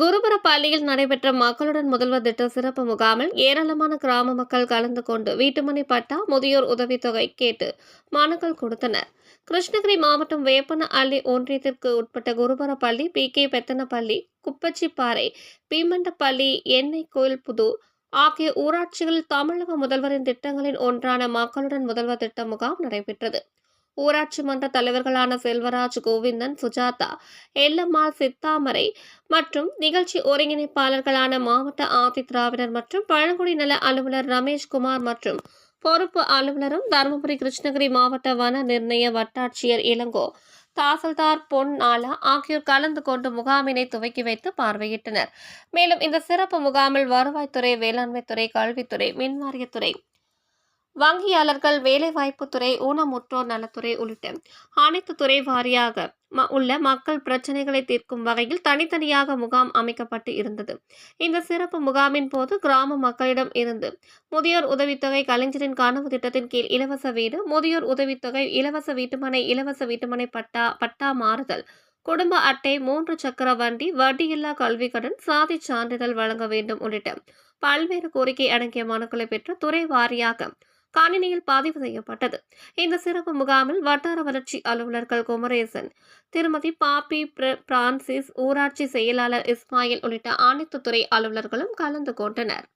குருபரப்பள்ளியில் நடைபெற்ற மக்களுடன் முதல்வர் திட்ட சிறப்பு முகாமில் ஏராளமான கிராம மக்கள் கலந்து கொண்டு வீட்டுமனை பட்டா முதியோர் உதவித்தொகை கேட்டு மனுக்கள் கொடுத்தனர். கிருஷ்ணகிரி மாவட்டம் வேப்பன அள்ளி ஒன்றியத்திற்கு உட்பட்ட குருபரப்பள்ளி பி. கே. பெத்தனப்பள்ளி குப்பச்சிப்பாறை பீமண்டப்பள்ளி எண்ணெய் கோயில் புது ஆகிய ஊராட்சிகளில் தமிழக முதல்வரின் திட்டங்களின் ஒன்றான மக்களுடன் முதல்வர் திட்ட முகாம் நடைபெற்றது. ஊராட்சி மன்ற தலைவர்களான செல்வராஜ் கோவிந்தன் சுஜாதா எல்லம்மாள் சித்தாமரை மற்றும் நிகழ்ச்சி ஒருங்கிணைப்பாளர்களான மாவட்ட ஆதி திராவிடர் மற்றும் பழங்குடி நல அலுவலர் ரமேஷ்குமார் மற்றும் பொறுப்பு அலுவலரும் தருமபுரி கிருஷ்ணகிரி மாவட்ட வன நிர்ணய வட்டாட்சியர் இளங்கோ தாசில்தார் பொன் நாலா ஆகியோர் கலந்து கொண்டு முகாமினை துவக்கி வைத்து பார்வையிட்டனர். மேலும் இந்த சிறப்பு முகாமில் வருவாய்த்துறை வேளாண்மைத்துறை கல்வித்துறை மின்வாரியத்துறை வங்கியாளர்கள் வேலைவாய்ப்புத்துறை ஊனமுற்றோர் நலத்துறை உள்ளிட்ட அனைத்து துறை வாரியாக ம- உள்ள மக்கள் பிரச்சனைகளை தீர்க்கும் வகையில் தனித்தனியாக முகாம் அமைக்கப்பட்டு இருந்தது. இந்த சிறப்பு முகாமின் போது கிராம மக்களிடம் இருந்து முதியோர் உதவித்தொகை கலைஞரின் கனவு திட்டத்தின் கீழ் இலவச வீடு முதியோர் உதவித்தொகை இலவச வீட்டுமனை இலவச வீட்டுமனை பட்டா பட்டா மாறுதல் குடும்ப அட்டை மூன்று சக்கர வண்டி வட்டியில்லா கல்வி கடன் சாதி சான்றிதழ் வழங்க வேண்டும் உள்ளிட்ட பல்வேறு கோரிக்கை அடங்கிய மனுக்களை பெற்று துறை வாரியாக கணினியில் பதிவு செய்யப்பட்டது. இந்த சிறப்பு முகாமில் வட்டார வளர்ச்சி அலுவலர்கள் குமரேசன் திருமதி பாப்பி பிர- பிரான்சிஸ் ஊராட்சி செயலாளர் இஸ்மாயில் உள்ளிட்ட அனைத்து துறை அலுவலர்களும் கலந்து கொண்டனர்.